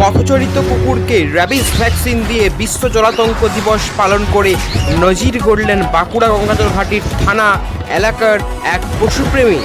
পথচরিত কুকুরকে rabies vaccine দিয়ে বিশ্ব জলাতঙ্ক দিবস পালন করে নজির গড়লেন বাঁকুড়া গঙ্গাজল ঘাটির থানা এলাকার এক পশুপ্রেমী।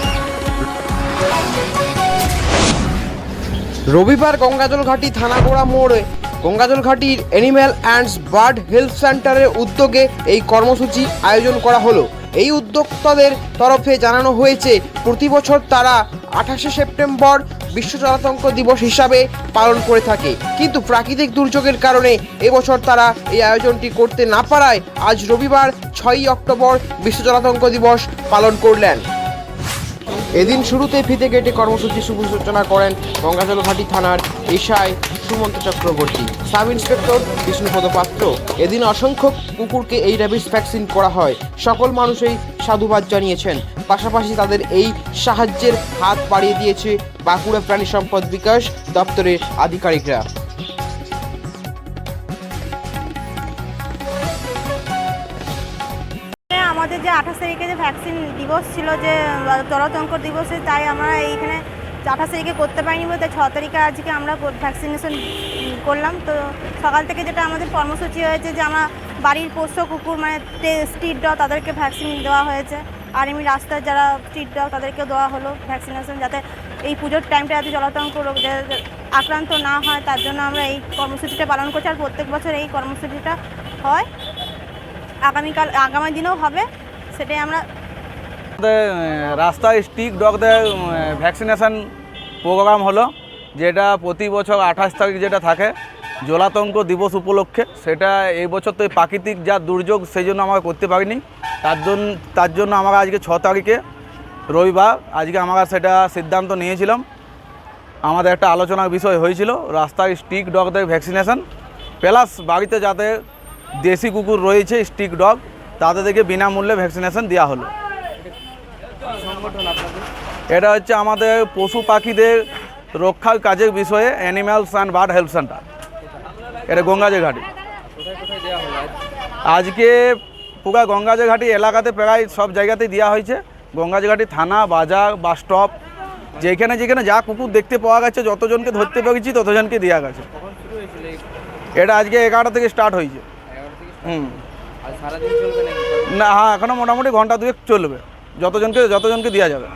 রবিবার গঙ্গাজল ঘাটি থানাগোড়া মোড়ে গঙ্গাজল ঘাটির অ্যানিম্যাল অ্যান্ডস বার্ড হেলথ সেন্টারের উদ্যোগে এই কর্মসূচি আয়োজন করা হলো। এই উদ্যোক্তাদের তরফে জানানো হয়েছে, প্রতি বছর তারা আঠাশে সেপ্টেম্বর বিশ্ব জনাতঙ্ক দিবস হিসাবে পালন করে থাকে। কিন্তু প্রাকৃতিক দুর্যোগের কারণে এবছর তারা এই আয়োজনটি করতে না পারায় আজ রবিবার ছয়ই অক্টোবর বিশ্ব জনাতঙ্ক দিবস পালন করলেন। এদিন শুরুতে ফিতে কেটে কর্মসূচি শুভ সূচনা করেন গঙ্গাজল ঘাটি থানার SI Sumanta Chakraborty sub inspector Bishnupada Patra এদিন অসংখ্য কুকুরকে এই র্যাবিস ভ্যাকসিন করা হয়। সকল মানুষই সাধুবাদ জানিয়েছেন। পাশাপাশি তাদের এই সাহায্যের হাত বাড়িয়ে দিয়েছে বাঁকুড়া প্রাণী সম্পদ বিকাশ দপ্তরের আধিকারিকরা। আমাদের যে আঠাশ তারিখে যে ভ্যাকসিন দিবস ছিল যে জলাতঙ্ক দিবসে, তাই আমরা এইখানে আঠাশ তারিখে করতে পারিনি বলতে ছ তারিখে আজকে আমরা ভ্যাকসিনেশন করলাম। তো সকাল থেকে যেটা আমাদের কর্মসূচি হয়েছে যে আমরা বাড়ির পোষ্য কুকুর মানে স্ট্রিট ডগ তাদেরকে ভ্যাকসিন দেওয়া হয়েছে। আর এমনি রাস্তার যারা স্ট্রিট ডগ তাদেরকেও দেওয়া হলো ভ্যাকসিনেশন যাতে এই পুজোর টাইমটা যাতে জলাতঙ্ক রোগ আক্রান্ত না হয় তার জন্য আমরা এই কর্মসূচিটা পালন করছি। আর প্রত্যেক বছর এই কর্মসূচিটা হয়। আগামীকাল আগামী দিনেও হবে। সেটাই আমরা রাস্তায় স্টিক ডগদের ভ্যাকসিনেশন প্রোগ্রাম হলো, যেটা প্রতি বছর আঠাশ তারিখ যেটা থাকে, জলাতঙ্ক দিবস উপলক্ষে। সেটা এই বছর তো প্রাকৃতিক যা দুর্যোগ, সেই জন্য আমরা করতে পারিনি। তার জন্য তার জন্য আমরা আজকে ছ তারিখে, রবিবার, আজকে আমরা সেটা সিদ্ধান্ত নিয়েছিলাম। আমাদের একটা আলোচনার বিষয় হয়েছিল, রাস্তায় স্টিক ডগদের ভ্যাকসিনেশন। প্লাস বাড়িতে যাতে দেশি কুকুর রয়েছে, স্টিক ডগ তাদেরকে বিনামূল্যে ভ্যাকসিনেশন দেওয়া হলো। এটা হচ্ছে আমাদের পশু পাখিদের রক্ষার কাজের বিষয়ে animals and bird health centre এটা গঙ্গাজে ঘাটি। আজকে পুরা গঙ্গাজে ঘাটি এলাকাতে প্রায় সব জায়গাতেই দেওয়া হয়েছে। গঙ্গাজে ঘাটি থানা বাজার বাস স্টপ যেখানে যেখানে যা কুকুর দেখতে পাওয়া গেছে যতজনকে ধরতে পেরেছি ততজনকে দেওয়া গেছে। এটা আজকে এগারোটা থেকে স্টার্ট হয়েছে। হুম। না হ্যাঁ এখনও মোটামুটি ঘণ্টা দুয়েক চলবে। যতজনকে যতজনকে দেওয়া যাবে।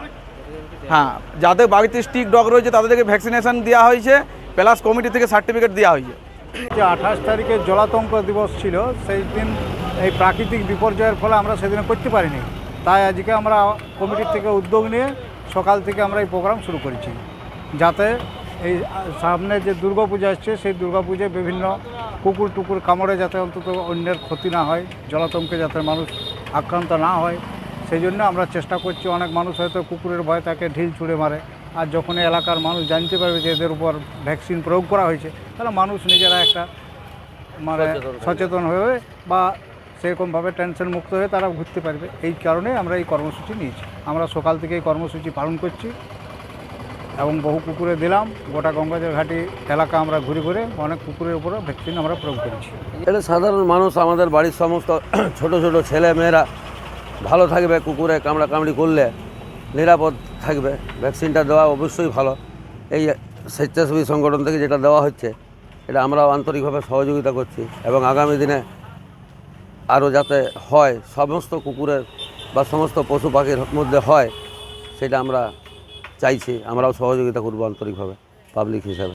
হ্যাঁ যাদের বাড়িতে স্টিক ডগ রয়েছে, তাদেরকে ভ্যাকসিনেশন দেওয়া হয়েছে প্লাস কমিটি থেকে সার্টিফিকেট দেওয়া হয়েছে। যে আঠাশ তারিখে জলাতঙ্ক দিবস ছিল, সেই দিন এই প্রাকৃতিক বিপর্যয়ের ফলে আমরা সেদিনে করতে পারিনি। তাই আজকে আমরা কমিটির থেকে উদ্যোগ নিয়ে সকাল থেকে আমরা এই প্রোগ্রাম শুরু করেছি। যাতে এই সামনে যে দুর্গাপূজা আসছে, সেই দুর্গাপূজায় বিভিন্ন কুকুর টুকুর কামড়ে যাতে অন্তত অন্যের ক্ষতি না হয়, জলাতঙ্কে যাতে মানুষ আক্রান্ত না হয় সেই জন্য আমরা চেষ্টা করছি অনেক মানুষ হয়তো কুকুরের ভয় তাকে ঢিল ছুঁড়ে মারে। আর যখন এই এলাকার মানুষ জানতে পারবে যে এদের উপর ভ্যাকসিন প্রয়োগ করা হয়েছে তাহলে মানুষ নিজেরা একটা মানে সচেতন হয়ে বা সেরকমভাবে টেনশন মুক্ত হয়ে তারা ঘুরতে পারবে। এই কারণে আমরা এই কর্মসূচি নিয়েছি। আমরা সকাল থেকে এই কর্মসূচি পালন করছি এবং বহু কুকুরে দিলাম। গোটা গঙ্গাজল ঘাটি এলাকা আমরা ঘুরে ঘুরে অনেক কুকুরের উপরে ভ্যাকসিন আমরা প্রয়োগ করেছি। এটা সাধারণ মানুষ আমাদের বাড়ির সমস্ত ছোট ছোট ছেলে মেয়েরা ভালো থাকবে, কুকুরে কামড়া কামড়ি করলে নিরাপদ থাকবে। ভ্যাকসিনটা দেওয়া অবশ্যই ভালো। এই স্বেচ্ছাসেবী সংগঠন থেকে যেটা দেওয়া হচ্ছে, এটা আমরাও আন্তরিকভাবে সহযোগিতা করছি এবং আগামী দিনে আরও যাতে হয়, সমস্ত কুকুরের বা সমস্ত পশু পাখির মধ্যে হয়, সেটা আমরা চাইছি। আমরাও সহযোগিতা করব আন্তরিকভাবে পাবলিক হিসাবে।